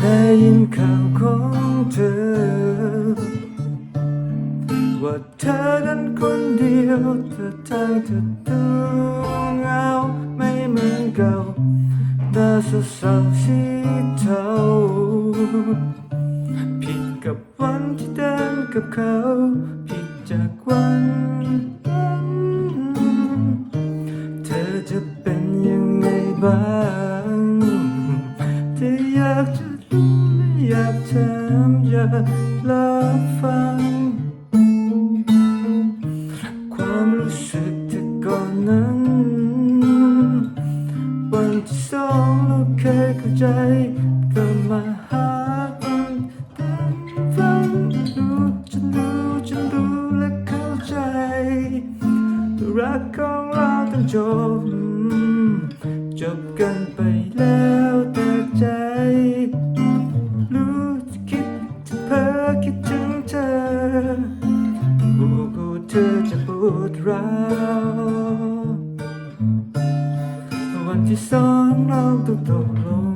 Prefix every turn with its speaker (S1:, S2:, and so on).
S1: ได้ยินข่าวของเธอ ว่าเธอนั้นคนเดียวเธอทางเธอตัวเงาไม่เหมือนเก่าตาสดใสสีเทาผิดกับวันที่เดินกับเขา ผิดจากวัน บ้างเธออยากจะรู้และอยากถามอยากรับฟัง ความรู้สึกที่ก่อนนั้น วันที่สองเราเคยเข้าใจก็มาหาวันดังฝันรู้ฉันรู้ฉันรู้และเข้าใจ รักของเราต้องจบ จบกันไปแล้วแต่ใจ รู้จะคิดจะเพ้อคิดถึงเธอบูกูเธอจะปวดร้าววันที่สองเราต้องตกลง